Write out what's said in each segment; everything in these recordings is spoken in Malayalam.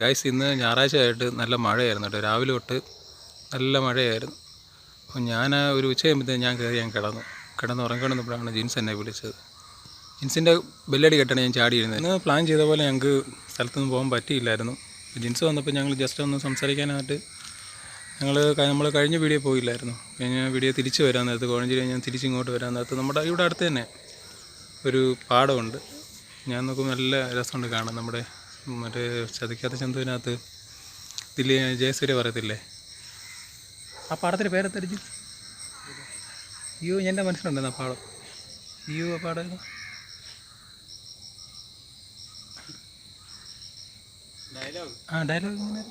ഗൈസ് ഇന്ന് ഞായറാഴ്ച ആയിട്ട് നല്ല മഴയായിരുന്നു കേട്ടോ. രാവിലെ തൊട്ട് നല്ല മഴയായിരുന്നു. അപ്പോൾ ഞാൻ ഒരു ഉച്ച കഴിയുമ്പോഴത്തേക്ക് ഞാൻ കയറി ഞാൻ കിടന്നു. കിടന്ന് ഉറങ്ങിക്കൊണ്ടിരുന്നപ്പോഴാണ് ജീൻസ് എന്നെ വിളിച്ചത്. ജിൻസിന്റെ ബെല്ലടി കെട്ടാണ് ഞാൻ ചാടിയിരുന്നത്. ഇന്ന് പ്ലാൻ ചെയ്ത പോലെ ഞങ്ങൾക്ക് സ്ഥലത്തൊന്നും പോകാൻ പറ്റിയില്ലായിരുന്നു. ജീൻസ് വന്നപ്പോൾ ഞങ്ങൾ ജസ്റ്റ് ഒന്ന് സംസാരിക്കാനായിട്ട് ഞങ്ങൾ നമ്മൾ കഴിഞ്ഞ വീഡിയോ പോയില്ലായിരുന്നു. കഴിഞ്ഞ വീഡിയോ തിരിച്ച് വരാൻ നേരത്ത് കോഴഞ്ചേരി ഞാൻ തിരിച്ചിങ്ങോട്ട് വരാൻ നേരത്ത് നമ്മുടെ ഇവിടെ അടുത്ത് തന്നെ ഒരു പാടമുണ്ട്. ഞാൻ നോക്കുമ്പോൾ നല്ല രസമുണ്ട് കാണാൻ നമ്മുടെ മറ്റേ ചതിക്കാത്ത ചന്തുവിനകത്ത് ദില്ലി ജയസൂര്യ പറയത്തില്ലേ? ആ പാടത്തിന്റെ പേരെത്തടിച്ച് അയ്യോ എന്റെ മനസ്സിലുണ്ടെന്ന് ആ പാടം. അയ്യോ ആ പാടം? ആ ഡയലോഗ് ഇങ്ങനെ.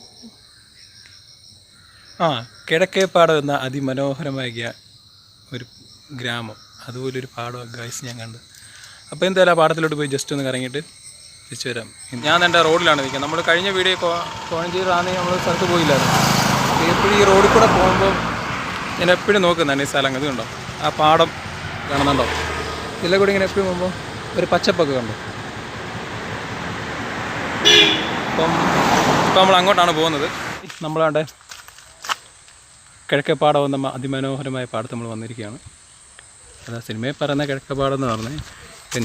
ആ കിഴക്കേപ്പാടം എന്ന അതിമനോഹരമായ ഒരു ഗ്രാമം. അതുപോലൊരു പാടം ഗൈസ് ഞാൻ കണ്ട്. അപ്പോൾ എന്തായാലും ആ പാടത്തിലോട്ട് പോയി ജസ്റ്റ് ഒന്ന് കറങ്ങിയിട്ട് തിരിച്ചു വരാം. ഞാൻ എന്റെ റോഡിലാണ് നിൽക്കുന്നത്. നമ്മൾ കഴിഞ്ഞ വീഡിയോ കോഴഞ്ചേരി റാന്നി നമ്മൾ സ്ഥലത്ത് പോയില്ലായിരുന്നു. എപ്പോഴും ഈ റോഡിൽ കൂടെ പോകുമ്പോൾ ഞാൻ എപ്പോഴും നോക്കുന്നതാണ് ഈ സ്ഥലം ഇതുണ്ടോ? ആ പാടം കാണുന്നുണ്ടോ? ഇതിലെ കൂടി ഇങ്ങനെ എപ്പോഴും പോകുമ്പോൾ ഒരു പച്ചപ്പൊക്കെ കണ്ടു. അപ്പം ഇപ്പം നമ്മൾ അങ്ങോട്ടാണ് പോകുന്നത്. നമ്മളാണ്ട് കിഴക്കേപ്പാടം എന്ന വന്ന അതിമനോഹരമായ പാടത്ത് നമ്മൾ വന്നിരിക്കുകയാണ്. അതാ സിനിമയിൽ പറയുന്ന കിഴക്കേപ്പാടം എന്ന് പറഞ്ഞാൽ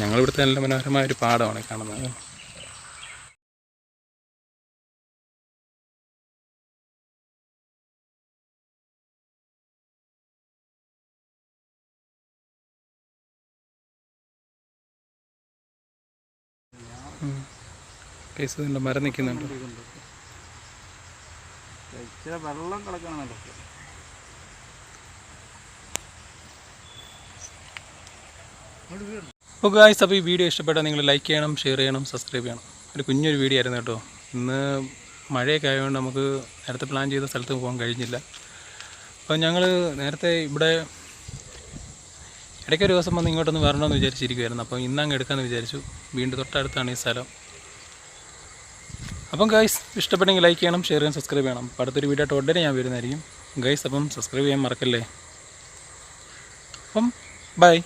ഞങ്ങളിവിടുത്തെ നല്ല മനോഹരമായ ഒരു പാടമാണ് കാണുന്നത്. കേസ് ഇതിന്റെ മരം നിൽക്കുന്നുണ്ട്. ഇച്ചിരി വെള്ളം കിടക്കണമല്ലോ. അപ്പോൾ ഗായ്സ് അപ്പോൾ ഈ വീഡിയോ ഇഷ്ടപ്പെട്ടാൽ നിങ്ങൾ ലൈക്ക് ചെയ്യണം ഷെയർ ചെയ്യണം സബ്സ്ക്രൈബ് ചെയ്യണം. ഒരു കുഞ്ഞൊരു വീഡിയോ ആയിരുന്നു കേട്ടോ. ഇന്ന് മഴയൊക്കെ ആയതുകൊണ്ട് നമുക്ക് നേരത്തെ പ്ലാൻ ചെയ്ത സ്ഥലത്ത് പോകാൻ കഴിഞ്ഞില്ല. അപ്പോൾ ഞങ്ങൾ നേരത്തെ ഇവിടെ ഇടയ്ക്കൊരു ദിവസം വന്ന് ഇങ്ങോട്ടൊന്ന് വരണമെന്ന് വിചാരിച്ചിരിക്കുമായിരുന്നു അപ്പോൾ ഇന്നങ്ങ് എടുക്കാമെന്ന് വിചാരിച്ചു. വീണ്ടും തൊട്ടടുത്താണ് ഈ സ്ഥലം. അപ്പം ഗൈസ് ഇഷ്ടപ്പെട്ടെങ്കിൽ ലൈക്ക് ചെയ്യണം ഷെയർ ചെയ്യണം സബ്സ്ക്രൈബ് ചെയ്യണം. അപ്പോൾ അടുത്തൊരു വീഡിയോ ആയിട്ട് ഉടനെ ഞാൻ വരുന്നതായിരിക്കും. ഗൈസ് അപ്പം സബ്സ്ക്രൈബ് ചെയ്യാൻ മറക്കല്ലേ? അപ്പം ബൈ